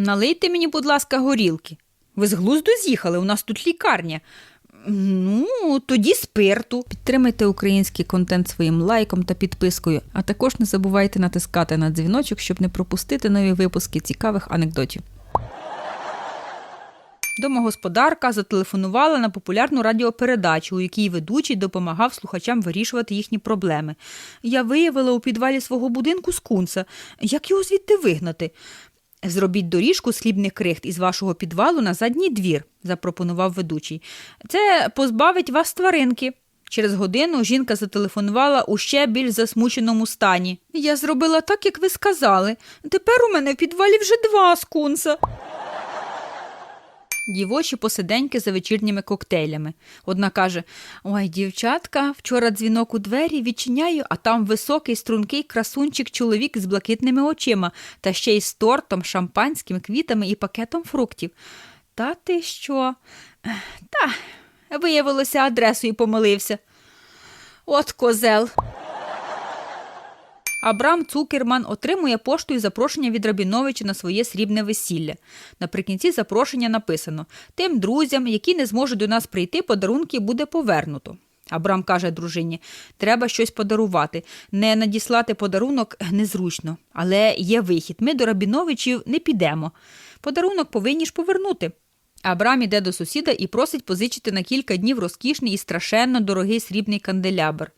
Налийте мені, будь ласка, горілки. Ви з глузду з'їхали, у нас тут лікарня. Ну, тоді спирту. Підтримайте український контент своїм лайком та підпискою, а також не забувайте натискати на дзвіночок, щоб не пропустити нові випуски цікавих анекдотів. Домогосподарка зателефонувала на популярну радіопередачу, у якій ведучий допомагав слухачам вирішувати їхні проблеми. Я виявила у підвалі свого будинку скунса. Як його звідти вигнати? Зробіть доріжку з хлібних крихт із вашого підвалу на задній двір, запропонував ведучий. Це позбавить вас тваринки. Через годину жінка зателефонувала у ще більш засмученому стані. Я зробила так, як ви сказали. Тепер у мене в підвалі вже два скунса. Дівочі посиденьки за вечірніми коктейлями. Одна каже: Ой, дівчатка, вчора дзвінок у двері відчиняю, а там високий, стрункий красунчик чоловік з блакитними очима, та ще й з тортом, шампанським, квітами і пакетом фруктів. Та ти що? Та, виявилося, адресою помилився. От козел. Абрам Цукерман отримує поштою запрошення від Рабіновича на своє срібне весілля. Наприкінці запрошення написано: тим друзям, які не зможуть до нас прийти, подарунки буде повернуто. Абрам каже дружині: треба щось подарувати. Не надіслати подарунок незручно, але є вихід. Ми до Рабіновичів не підемо. Подарунок повинні ж повернути. Абрам іде до сусіда і просить позичити на кілька днів розкішний і страшенно дорогий срібний канделябр.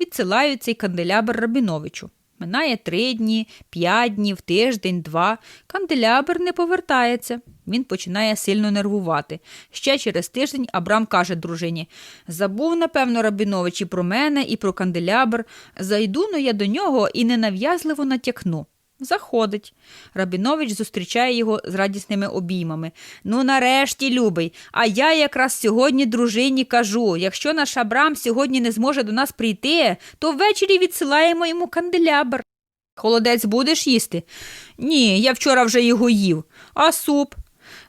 Відсилають цей канделябр Рабіновичу. Минає три дні, п'ять днів, тиждень, два. Канделябр не повертається. Він починає сильно нервувати. Ще через тиждень Абрам каже дружині: Забув, напевно, Рабінович і про мене, і про канделябр. Зайду но я до нього і ненав'язливо натякну. Заходить. Рабінович зустрічає його з радісними обіймами. Ну, нарешті, любий. А я якраз сьогодні дружині кажу: якщо наш Абрам сьогодні не зможе до нас прийти, то ввечері відсилаємо йому канделябр. Холодець будеш їсти? Ні, я вчора вже його їв. А суп?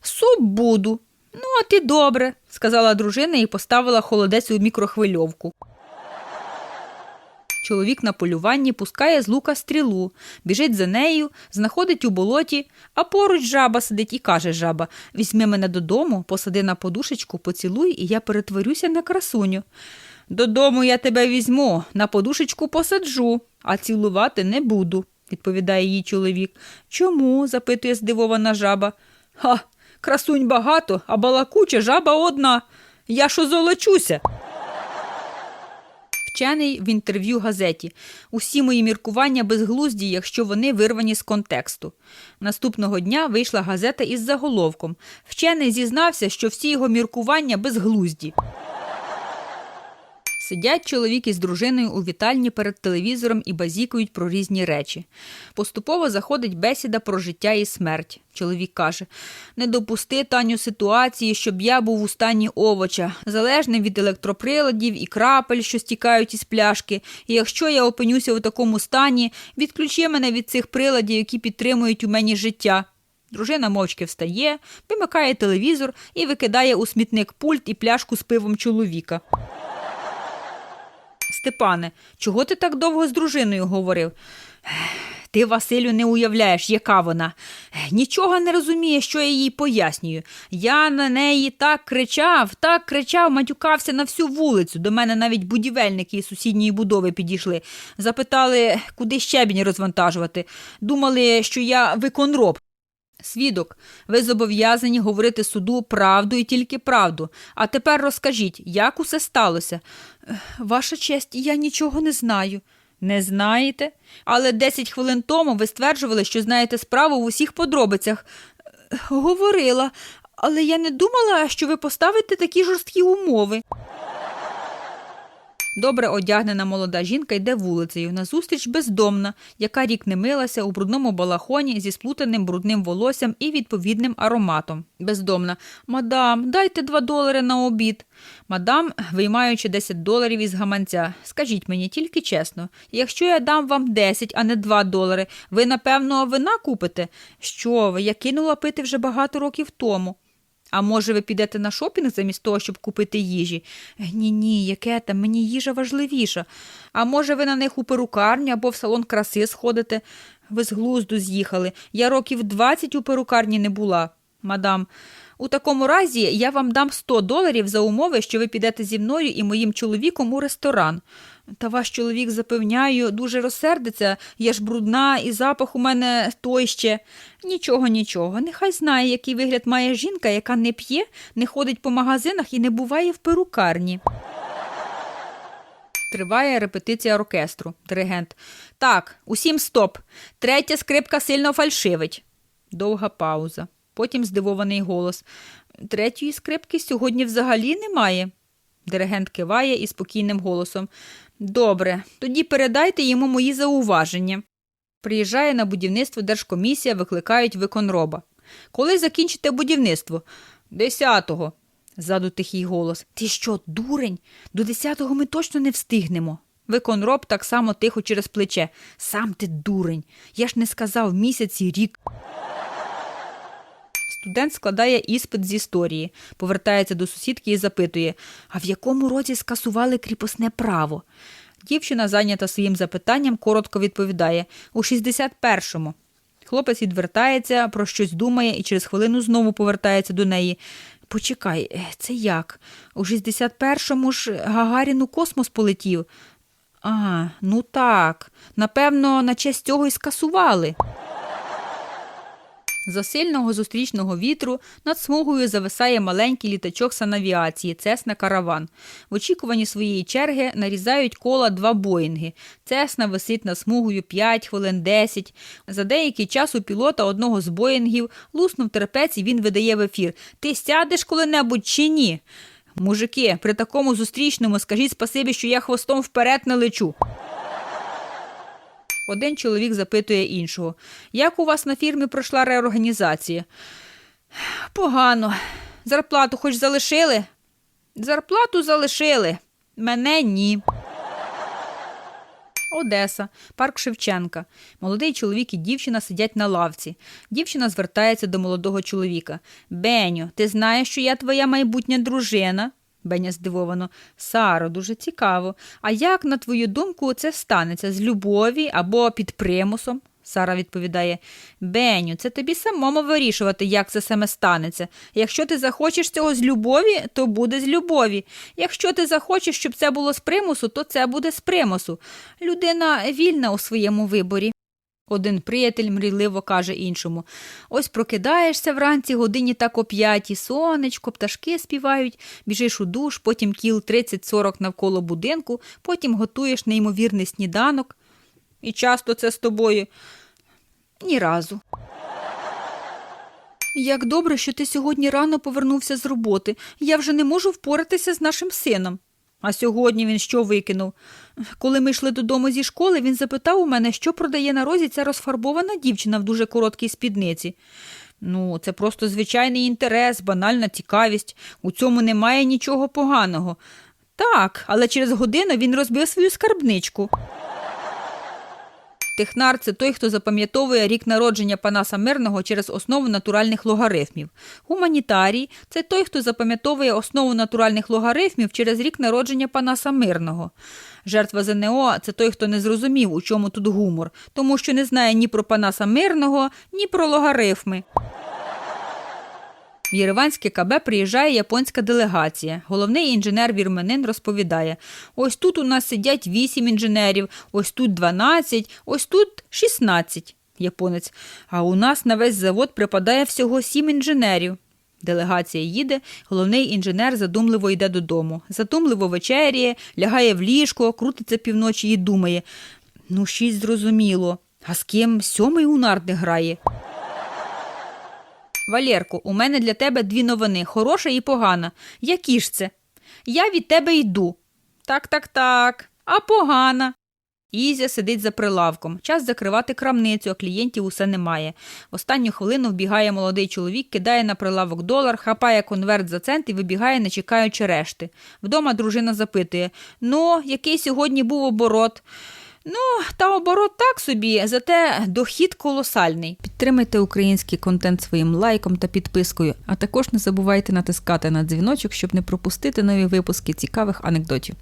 Суп буду. Ну, а ти добре, сказала дружина і поставила холодець у мікрохвильовку. Чоловік на полюванні пускає з лука стрілу, біжить за нею, знаходить у болоті, а поруч жаба сидить і каже жаба: Візьми мене додому, посади на подушечку, поцілуй, і я перетворюся на красуню. Додому я тебе візьму, на подушечку посаджу, а цілувати не буду, відповідає їй чоловік. Чому? запитує здивована жаба. Ха, красунь багато, а балакуча жаба одна. Я ж озолочуся. Вчений в інтерв'ю газеті. Усі мої міркування безглузді, якщо вони вирвані з контексту. Наступного дня вийшла газета із заголовком. Вчений зізнався, що всі його міркування безглузді. Сидять чоловік із дружиною у вітальні перед телевізором і базікують про різні речі. Поступово заходить бесіда про життя і смерть. Чоловік каже: не допусти Таню ситуації, щоб я був у стані овоча, залежним від електроприладів і крапель, що стікають із пляшки. І якщо я опинюся у такому стані, відключи мене від цих приладів, які підтримують у мені життя. Дружина мовчки встає, вимикає телевізор і викидає у смітник пульт і пляшку з пивом чоловіка. Степане, чого ти так довго з дружиною говорив? Ти, Василю, не уявляєш, яка вона. Нічого не розуміє, що я їй пояснюю. Я на неї так кричав, так кричав, матюкався на всю вулицю. До мене навіть будівельники із сусідньої будови підійшли. Запитали, куди щебінь розвантажувати. Думали, що я виконроб. Свідок, ви зобов'язані говорити суду правду і тільки правду. А тепер розкажіть, як усе сталося? Ваша честь, я нічого не знаю. Не знаєте? Але 10 хвилин тому ви стверджували, що знаєте справу в усіх подробицях. «Е, Говорила, але я не думала, що ви поставите такі жорсткі умови. Добре одягнена молода жінка йде вулицею. Назустріч бездомна, яка рік не милася у брудному балахоні зі сплутаним брудним волоссям і відповідним ароматом. Бездомна. Мадам, дайте два долари на обід. Мадам, виймаючи 10 доларів із гаманця. Скажіть мені тільки чесно, якщо я дам вам 10, а не 2 долари, ви, напевно, вина купите? Що ви? Я кинула пити вже багато років тому. А може, ви підете на шопінг замість того, щоб купити їжі? Ні, ні, яке там, мені їжа важливіша. А може, ви на них у перукарню або в салон краси сходите? Ви з глузду з'їхали. Я років 20 у перукарні не була, мадам. У такому разі я вам дам 100 доларів за умови, що ви підете зі мною і моїм чоловіком у ресторан. Та ваш чоловік, запевняю, дуже розсердиться, я ж брудна, і запах у мене той ще. Нічого, нічого. Нехай знає, який вигляд має жінка, яка не п'є, не ходить по магазинах і не буває в перукарні. Триває репетиція оркестру. Диригент. Так, усім стоп. Третя скрипка сильно фальшивить. Довга пауза. Потім здивований голос. Третьої скрипки сьогодні взагалі немає. Диригент киває і спокійним голосом. Добре, тоді передайте йому мої зауваження. Приїжджає на будівництво держкомісія, викликають виконроба. Коли закінчите будівництво? Десятого. Ззаду тихий голос. Ти що, дурень? До десятого ми точно не встигнемо. Виконроб так само тихо через плече. Сам ти дурень. Я ж не сказав місяць і рік. Студент складає іспит з історії, повертається до сусідки і запитує, а в якому році скасували кріпосне право? Дівчина, зайнята своїм запитанням, коротко відповідає у 61-му. Хлопець відвертається, про щось думає і через хвилину знову повертається до неї. Почекай, е, це як? У 61-му ж Гагарін у космос полетів. А, ну так. Напевно, на честь цього й скасували. За сильного зустрічного вітру над смугою зависає маленький літачок санавіації Цесна Караван. В очікуванні своєї черги нарізають кола два боїнги. Цесна висить над смугою 5 хвилин 10. За деякий час у пілота одного з боїнгів луснув терпець і він видає в ефір Ти сядеш коли-небудь чи ні? Мужики, при такому зустрічному скажіть спасибі, що я хвостом вперед не лечу. Один чоловік запитує іншого, як у вас на фірмі пройшла реорганізація? Погано. Зарплату хоч залишили? Зарплату залишили. Мене ні. Одеса, парк Шевченка. Молодий чоловік і дівчина сидять на лавці. Дівчина звертається до молодого чоловіка. Беню, ти знаєш, що я твоя майбутня дружина? Беня здивовано. Саро, дуже цікаво. А як, на твою думку, це станеться з любові або під примусом? Сара відповідає Беню, це тобі самому вирішувати, як це саме станеться. Якщо ти захочеш цього з любові, то буде з любові. Якщо ти захочеш, щоб це було з примусу, то це буде з примусу. Людина вільна у своєму виборі. Один приятель мрійливо каже іншому Ось прокидаєшся вранці годині так о п'ятій, сонечко, пташки співають, біжиш у душ, потім кіл 30-40 навколо будинку, потім готуєш неймовірний сніданок. І часто це з тобою ні разу. Як добре, що ти сьогодні рано повернувся з роботи. Я вже не можу впоратися з нашим сином. А сьогодні він що викинув? Коли ми йшли додому зі школи, він запитав у мене, що продає на розі ця розфарбована дівчина в дуже короткій спідниці. Ну, це просто звичайний інтерес, банальна цікавість. У цьому немає нічого поганого. Так, але через годину він розбив свою скарбничку. Технар це той, хто запам'ятовує рік народження Панаса Мирного через основу натуральних логарифмів. Гуманітарій це той, хто запам'ятовує основу натуральних логарифмів через рік народження Панаса Мирного. Жертва ЗНО це той, хто не зрозумів, у чому тут гумор, тому що не знає ні про Панаса Мирного, ні про логарифми. В Єреванське КБ приїжджає японська делегація. Головний інженер-вірменин розповідає: ось тут у нас сидять 8 інженерів, ось тут 12, ось тут 16. Японець. А у нас на весь завод припадає всього 7 інженерів. Делегація їде, головний інженер задумливо йде додому. Задумливо вечеряє, лягає в ліжко, крутиться півночі і думає: ну, шість зрозуміло. А з ким сьомий у нарди грає? Валєрко, у мене для тебе дві новини хороша і погана. Які ж це? Я від тебе йду. Так, так, так. А погана. Ізя сидить за прилавком. Час закривати крамницю, а клієнтів усе немає. В останню хвилину вбігає молодий чоловік, кидає на прилавок долар, хапає конверт за цент і вибігає, не чекаючи решти. Вдома дружина запитує Ну, який сьогодні був оборот? Ну, та оборот так собі, зате дохід колосальний. Підтримайте український контент своїм лайком та підпискою, а також не забувайте натискати на дзвіночок, щоб не пропустити нові випуски цікавих анекдотів.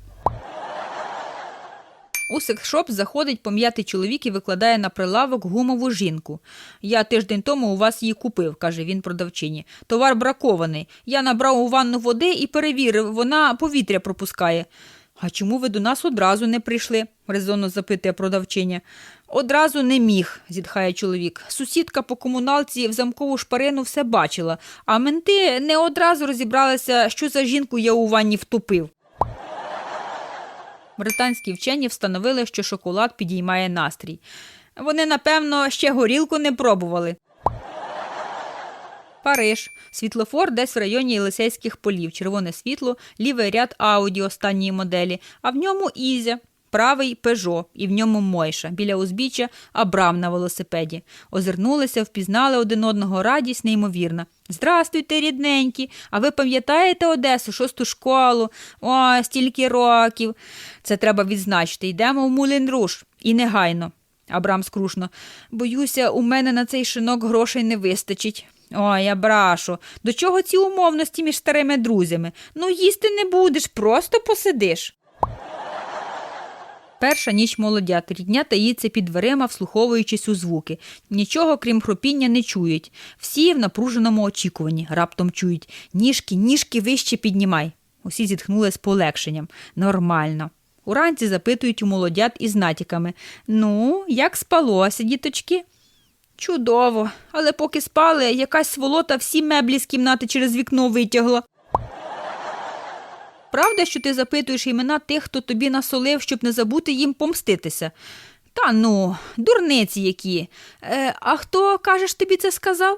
У секшоп заходить пом'ятий чоловік і викладає на прилавок гумову жінку. Я тиждень тому у вас її купив, каже він продавчині. Товар бракований. Я набрав у ванну води і перевірив, вона повітря пропускає. А чому ви до нас одразу не прийшли? Резонно запитує продавчиня. Одразу не міг, зітхає чоловік. Сусідка по комуналці в замкову шпарину все бачила, а менти не одразу розібралися, що за жінку я у ванні втопив. Британські вчені встановили, що шоколад підіймає настрій. Вони, напевно, ще горілку не пробували. Париж. Світлофор десь в районі Єлисейських полів. Червоне світло, лівий ряд Ауді останньої моделі, а в ньому Ізя. Правий Пежо, і в ньому Мойша, біля узбіччя Абрам на велосипеді. Озирнулися, впізнали один одного, радість неймовірна. Здрастуйте, рідненькі! А ви пам'ятаєте Одесу, шосту школу? О, стільки років. Це треба відзначити. Йдемо в Мулін Руш. І негайно. Абрам скрушно. Боюся, у мене на цей шинок грошей не вистачить. Ой, Абрашу, до чого ці умовності між старими друзями? Ну, їсти не будеш, просто посидиш. Перша ніч молодят, рідня таїться під дверима, вслуховуючись у звуки. Нічого, крім хропіння, не чують. Всі в напруженому очікуванні, раптом чують ніжки, ніжки вище піднімай. Усі зітхнули з полегшенням. Нормально. Уранці запитують у молодят із натяками. Ну, як спалося, діточки? Чудово, але поки спали, якась сволота всі меблі з кімнати через вікно витягла. Правда, що ти запитуєш імена тих, хто тобі насолив, щоб не забути їм помститися? Та ну, дурниці які. Е, а хто, кажеш, тобі це сказав?